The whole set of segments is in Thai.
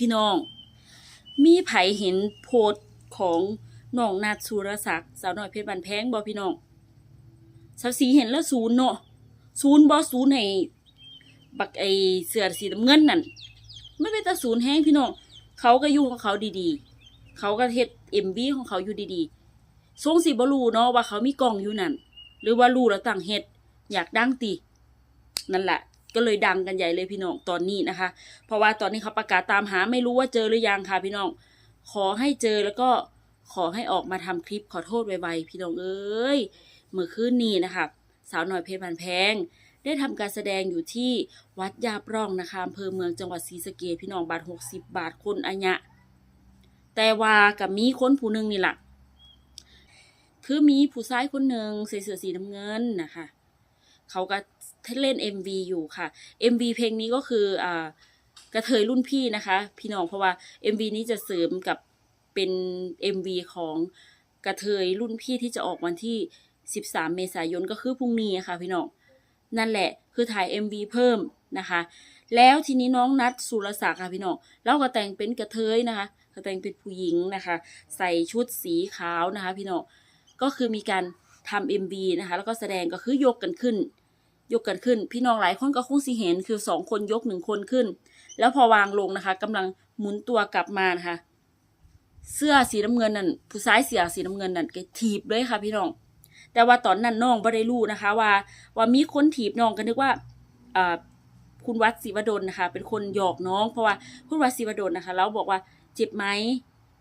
พี่น้อง มีไผเห็นโพสของน้องนาดสุรศักดิ์สาวน้อยเพชรบันแพงบ่พี่น้องสาวสีเห็นแล้วศูนย์เนาะศูนย์บ่ศูนย์ให้บักไอเสื้อสีน้ำเงินนั่นไม่เป็นตาศูนย์แห้งพี่น้องเขาก็อยู่ของเขาดีๆ เขาก็เฮ็ดเอ็มบีของเขาอยู่ดีๆทรงสิบ่รู้เนาะว่าเขามีกล้องอยู่นั่น หรือว่ารู้แล้วตั้งเฮ็ดอยากดังตินั่นแหละ ก็เลยดังกันใหญ่เลยพี่น้องตอนนี้นะคะ เพราะว่าตอนนี้เขาประกาศตามหาไม่รู้ว่าเจอหรือยังค่ะพี่น้อง ขอให้เจอแล้วก็ขอให้ออกมาทำคลิปขอโทษไวๆพี่น้องเอ้ยเมื่อคืนนี้นะคะสาวหน่อยเพชรบันแพง ได้ทำการแสดงอยู่ที่วัดยาบร่องนะคะอำเภอเมืองจังหวัดศรีสะเกษพี่น้องบาทหกสิบบาทคนอัญญะแต่ว่ากับมีคนผู้หนึ่งนี่แหละคือมีผู้ชายคนหนึ่งใส่เสื้อสีน้ำเงินนะคะ เขาก็ เล่น MV อยู่ค่ะ MV เพลงนี้ก็คืออ่ากระเทยรุ่นพี่นะคะ พี่น้องเพราะว่า MV นี้จะเสริมกับเป็น MV ของกระเทยรุ่นพี่ที่จะออกวันที่ 13 เมษายนก็คือพรุ่งนี้ค่ะพี่น้องนั่นแหละคือถ่าย MV เพิ่มนะคะ แล้วทีนี้น้องนัดสุรศักดิ์ค่ะพี่น้องเราก็แต่งเป็นกระเทยนะคะก็แต่งเป็นผู้หญิงนะคะ ใส่ชุดสีขาวนะคะ พี่น้องก็คือมีการทำ MV นะคะ แล้วก็แสดงก็คือยกกันขึ้น ยกกันขึ้น พี่น้องหลายคนก็คงสิเห็นคือสองคนยกหนึ่งคนขึ้น แล้วพอวางลงนะคะกำลังหมุนตัวกลับมานะคะ เสื้อสีน้ำเงินนั่นผู้ชายเสียสีน้ำเงินนั่นก็ถีบเลยค่ะ พี่น้อง แต่ว่าตอนนั้นน้องไม่ได้รู้นะคะ ว่า ว่ามีคนถีบน้องก็นึกว่าอ่าคุณวัดศิวดลนะคะ เป็นคนหยอกน้องเพราะว่าคุณวัดศิวดลนะคะแล้วบอกว่าเจ็บไหม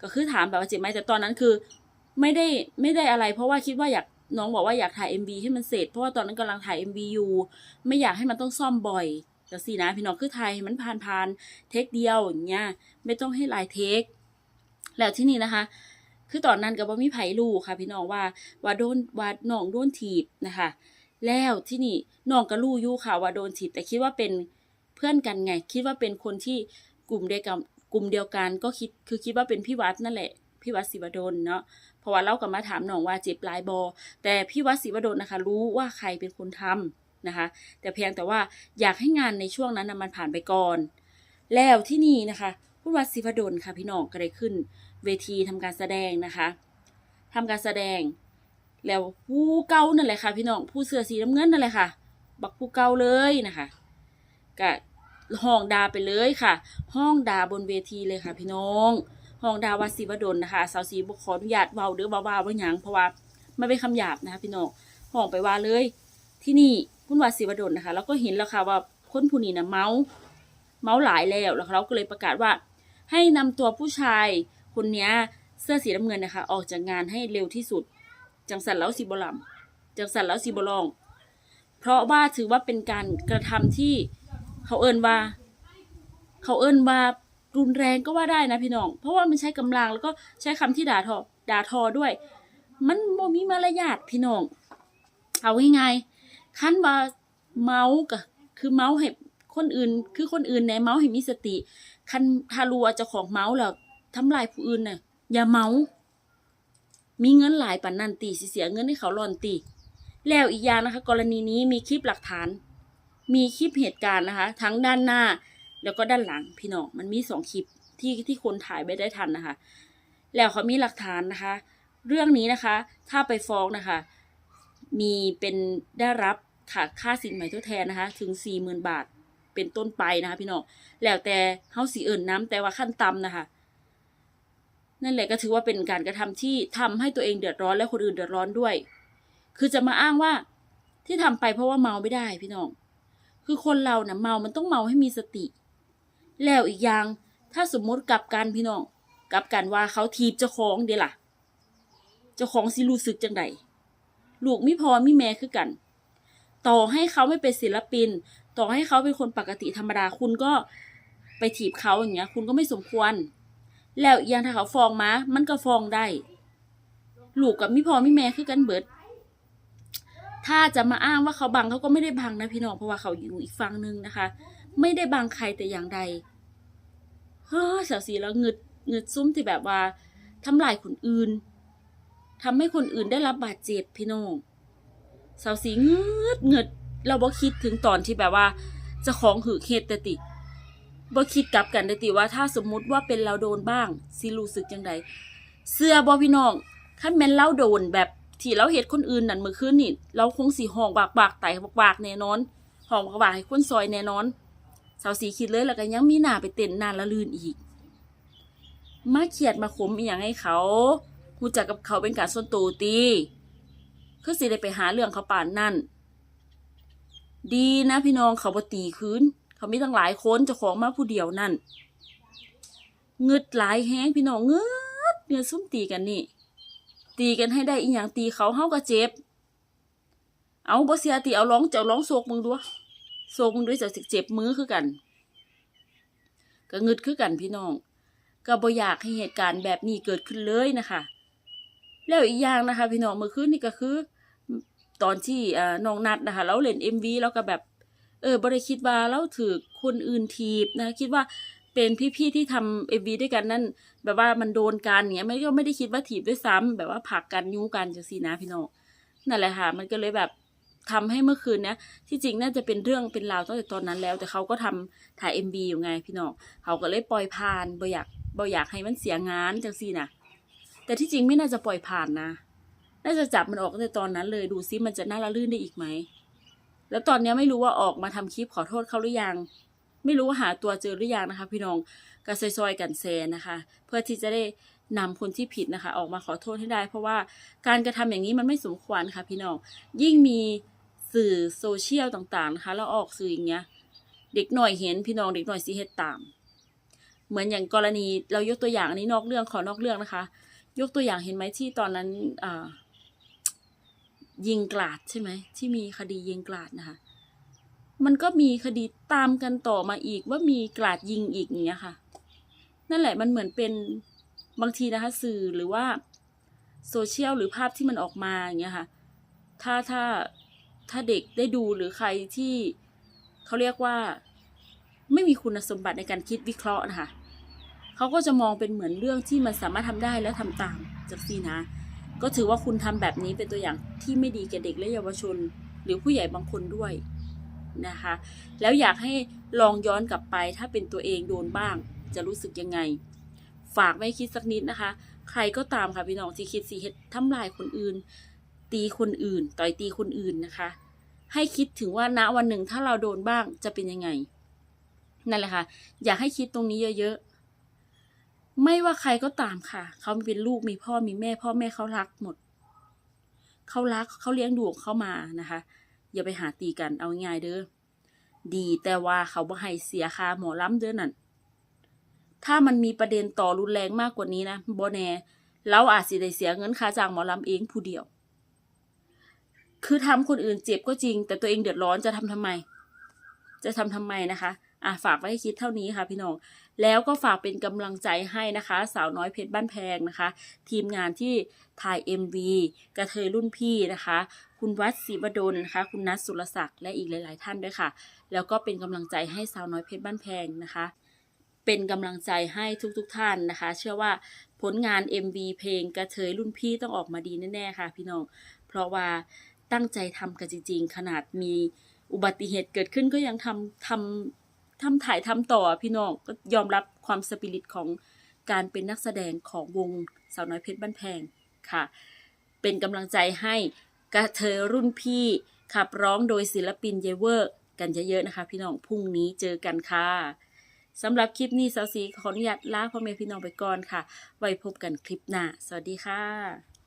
ก็คือถามแบบว่าเจ็บไหมแต่ตอนนั้นคือ ไม่ได้ไม่ได้อะไร เพราะว่าคิดว่าอยาก น้องบอกว่าอยากถ่าย MV ให้มันเสร็จ เพราะว่าตอนนั้นกำลังถ่าย MV อยู่ไม่อยากให้มันต้องซ่อมบ่อยแต่สินะพี่น้องคือถ่ายให้มันผ่านผ่านๆเทคเดียวอย่างเงี้ยไม่ต้องให้หลายเทค แล้วที่นี่นะคะ คือตอนนั้นก็บ่มีไผรู้ค่ะ พี่น้องว่าว่าโดนว่าน้องโดนถีบนะคะ แล้วที่นี่น้องก็รู้อยู่ค่ะว่าโดนถีบแต่คิดว่าเป็นเพื่อนกันไง คิดว่าเป็นคนที่กลุ่มเดียวกันกลุ่มเดียวกันก็คิดคือคิดว่าเป็นพี่วัดนั่นแหละ พี่วัดศิวดลเนาะเพราะว่าเราก็มาถามน้องว่าเจ็บหลายบอ แต่พี่วัดศิวดลนะคะ รู้ว่าใครเป็นคนทำนะคะ แต่เพียงแต่ว่าอยากให้งานในช่วงนั้นนะมันผ่านไปก่อน แล้วที่นี่นะคะผู้วัดศิวดลค่ะพี่น้องก็ได้ขึ้น เวทีทำการแสดงนะคะทำการแสดง แล้วผู้เก่านั่นแหละค่ะพี่น้องผู้เสื้อสีน้ำเงินนั่นแหละค่ะ บักผู้เก่าเลยนะคะก็ห้องดาไปเลยค่ะ ห้องดาบนเวทีเลยค่ะพี่น้อง ห้องดาวัดศิวดลนะคะสาวสีบุขออนุญาตเว้าเด้อเบาๆว่าหยังเพราะว่าไมันเป็นคำหยาบนะคะพี่น้องห้องไปว่าเลย ที่นี่คุณวัดศิวดลนะคะแล้วก็เห็นแล้วค่ะว่าคนผู้นี้นะเมาเมาหลายแล้วแล้วเราก็เลยประกาศว่า ให้นำตัวผู้ชายคนนี้เสื้อสีน้ำเงินนะคะ ออกจากงานให้เร็วที่สุด จังสันแล้วสีบลำจังสันแล้วสีบลอง เพราะว่าถือว่าเป็นการกระทำที่เขาเอินว่า เขาเอินว่า รุนแรงก็ว่าได้นะพี่น้อง เพราะว่ามันใช้กำลังแล้วก็ใช้คำที่ด่าทอด่าทอด้วย มันบ่มีมารยาทพี่น้อง เอาง่ายๆขั้นว่าเมาส์ก็คือเมาส์ให้คนอื่น คือคนอื่นในเมาส์ให้มีสติคันทารัวเจ้าของเมาแล้วทำลายผู้อื่นน่ะอย่าเมาส์มีเงินหลายปันนันตีสเสียเงินให้เขาหลอนตีแล้วอีกอย่างนะคะ กรณีนี้มีคลิปหลักฐาน มีคลิปเหตุการณ์นะคะ ทั้งด้านหน้า แล้วก็ด้านหลังพี่น้องมันมีสองคลิปที่ที่คนถ่ายไม่ได้ทันนะคะ แล้วเขามีหลักฐานนะคะ เรื่องนี้นะคะ ถ้าไปฟ้องนะคะ มีเป็นได้รับค่ะค่าสินใหม่ทดแทนนะคะ ถึงสี่หมื่นบาทเป็นต้นไปนะคะ พี่น้องแล้วแต่เฮาสีเอิ่นน้ำแต่ว่าขั้นต่ำนะคะนั่นแหละก็ถือว่าเป็นการกระทำที่ทำให้ตัวเองเดือดร้อนและคนอื่นเดือดร้อนด้วย คือจะมาอ้างว่าที่ทำไปเพราะว่าเมาไม่ได้พี่น้อง คือคนเรานะ่ะเมามันต้องเมาให้มีสติ แล้วอีกอย่าง ถ้าสมมติกลับกันพี่น้องกลับกันว่าเขาทีบเจ้าของเดี๋ยล่ะ เจ้าของสิรู้สึกจังไดลูกไม่พอมีแม่คือกัน ต่อให้เขาไม่เป็นศิลปิน ต่อให้เขาเป็นคนปกติธรรมดาคุณก็ไปถีบเขาอย่างเงี้ย คุณก็ไม่สมควร แล้วอีกอย่างถ้าเขาฟ้องมา มันก็ฟ้องได้ ลูกกับมิพอมิแม่คือกันเบิด ถ้าจะมาอ้างว่าเขาบังเขาก็ไม่ได้บังนะพี่น้องเพราะว่าเขาอยู่อีกฝั่งหนึ่งนะคะ ไม่ได้บังใครแต่อย่างใด เฮ้ยเสียวสีแล้วเงึดเงึดซุ้มที่แบบว่าทำลายคนอื่นทำให้คนอื่นได้รับบาดเจ็บพี่น้องสาวสีเงืดเงึดเราบ่คิดถึงตอนที่แบบว่า จะของหือเฮ็ดแต่ติบ่คิดกลับกันได้ติว่าถ้าสมมุติว่าเป็นเราโดนบ้างสิรู้สึกจังไดเสื้อบ่พี่น้องคันแม่นเราโดนแบบที่เราเฮ็ดคนอื่นนั่นเมื่อคืนนี่เราคงสิห้องบากบากไตบากๆแน่นอนห้องบากบากให้คนซอยแน่นอน สาวสีคิดเลยแล้วก็ยังมีหน้าไปเต้นน้าละลื่นอีก มาเขียดมาขมอีหยังให้เขาฮู้จักกับเขาเป็นการส่วนตัวตีคือสิได้ไปหาเรื่องเขาป่านนั่น ดีนะพี่น้องเขาบ่ตีคืนเขามีตั้งหลายคนเจ้าของมาผู้เดียวนั่นเงึดหลายแห้งพี่น้องเงืดเงือซุ่มตีกันนี่ ตีกันให้ได้อีหยังตีเขาเฮาก็เจ็บ เอาบ่เสียตีเอาร้องเจ้าร้องโศกมึงด้วย โศกมึงด้วยจ้าสิเจ็บมือคือกันก็งึดคือกันพี่น้องก็บ่อยากให้เหตุการณ์แบบนี้เกิดขึ้นเลยนะคะ แล้วอีกอย่างนะคะ พี่น้องเมื่อคืนนี่ก็คือ ตอนที่อ่าน้องนัดนะคะเราเล่น MV แล้วก็แบบเออบ่ได้คิดว่าเราถือคนอื่นทีบนะคะคิดว่าเป็นพี่ๆที่ทำ MV ด้วยกันนั่นแบบว่ามันโดนกันเงี้ยไม่ก็ไม่ได้คิดว่าถีบด้วยซ้ำแบบว่าผลักกันยุกันจังซี่นะพี่น้องนั่นแหละค่ะ มันก็เลยแบบ ทำให้เมื่อคืนเนี้ยที่จริงน่าจะเป็นเรื่องเป็นราวตั้งแต่ตอนนั้นแล้ว แต่เขาก็ทำถ่าย MV อยู่ไงพี่น้องเขาก็เลยปล่อยผ่านบ่อยากบ่อยากให้มันเสียงานจังซี่นะแต่ที่จริงไม่น่าจะปล่อยผ่านนะน่าจะจับมันออกตั้งแต่ตอนนั้นเลยดูซิมันจะน่าละลื่นได้อีกไหมแล้วตอนเนี้ยไม่รู้ว่าออกมาทำคลิปขอโทษเขาหรือยัง ไม่รู้ว่าหาตัวเจอหรือยังนะคะ พี่น้องก็ซอยๆกันแซนนะคะ เพื่อที่จะได้นำคนที่ผิดนะคะ ออกมาขอโทษให้ได้ เพราะว่าการกระทำอย่างนี้มันไม่สมควรค่ะ พี่น้องยิ่งมี สื่อโซเชียลต่างๆนะคะแล้วออกสื่ออย่างเงี้ย เด็กหน่อยเห็นพี่น้องเด็กหน่อยสิเฮ็ดตาม เหมือนอย่างกรณีเรายกตัวอย่างอันนี้นอกเรื่องขอนอกเรื่องนะคะ ยกตัวอย่างเห็นไหมที่ตอนนั้นอ่ายิงกลาดใช่ไหมที่มีคดียิงกลาดนะคะ มันก็มีคดีตามกันต่อมาอีกว่ามีกลาดยิงอีกอย่างเงี้ยค่ะ นั่นแหละมันเหมือนเป็นบางทีนะคะ สื่อหรือว่าโซเชียลหรือภาพที่มันออกมาอย่างเงี้ยค่ะ ถ้าถ้า ถ้าเด็กได้ดูหรือใครที่เขาเรียกว่า ไม่มีคุณสมบัติในการคิดวิเคราะห์นะคะเขาก็จะมองเป็นเหมือนเรื่องที่มันสามารถทำได้แล้วทำตามจากซีนะ ก็ถือว่าคุณทำแบบนี้เป็นตัวอย่างที่ไม่ดีแก่เด็กและเยาวชน หรือผู้ใหญ่บางคนด้วยนะคะ แล้วอยากให้ลองย้อนกลับไป ถ้าเป็นตัวเองโดนบ้าง จะรู้สึกยังไง ฝากไว้คิดสักนิดนะคะ ใครก็ตามค่ะพี่น้องที่คิดสีเฮ็ดทำลายคนอื่น ตีคนอื่น ต่อยตีคนอื่นนะคะ ให้คิดถึงว่าณวันหนึ่งถ้าเราโดนบ้างจะเป็นยังไง นั่นแหละค่ะ อยากให้คิดตรงนี้เยอะๆ ไม่ว่าใครก็ตามค่ะ เขาเป็นลูกมีพ่อมีแม่ พ่อแม่เขารักหมด เขารักเขาเลี้ยงดูเขามานะคะ อย่าไปหาตีกันเอาง่ายเด้อ ดีแต่ว่าเขาบ่ให้เสียค่าหมอล้ำเด้อนั่น ถ้ามันมีประเด็นต่อรุนแรงมากกว่านี้นะบ่แน่เราอาจสิได้เสียเงินค่าจ้างหมอลำเองผู้เดียว คือทำคนอื่นเจ็บก็จริง แต่ตัวเองเดือดร้อนจะทำทำไม จะทำทำไมนะคะอะฝากไว้ให้คิดเท่านี้ค่ะพี่น้อง แล้วก็ฝากเป็นกำลังใจให้นะคะ สาวน้อยเพชรบ้านแพงนะคะ ทีมงานที่ถ่าย MV กระเทยรุ่นพี่นะคะ คุณวัดศรีบดลนะคะ คุณนัทสุรศักดิ์และอีกหลาย ๆ ท่านด้วยค่ะ แล้วก็เป็นกำลังใจให้สาวน้อยเพชรบ้านแพงนะคะ เป็นกำลังใจให้ทุกๆทท่านนะคะ เชื่อว่าผลงาน MV เพลงกระเทยรุ่นพี่ต้องออกมาดีแน่ๆค่ะ พี่น้อง เพราะว่า ตั้งใจทำกันจริง ๆ ขนาดมีอุบัติเหตุเกิดขึ้นก็ยังทำทำทำถ่ายทำต่อพี่น้องก็ยอมรับความสปิริตของการเป็นนักแสดงของวงสาวน้อยเพชรบ้านแพงค่ะ เป็นกำลังใจให้กระเทยรุ่นพี่ ขับร้องโดยศิลปินเยเวอร์ กันเยอะๆนะคะ พี่น้องพรุ่งนี้เจอกันค่ะสำหรับคลิปนี้สาวสีขออนุญาตลาพ่อแม่พี่น้องไปก่อนค่ะ ไว้พบกันคลิปหน้า สวัสดีค่ะ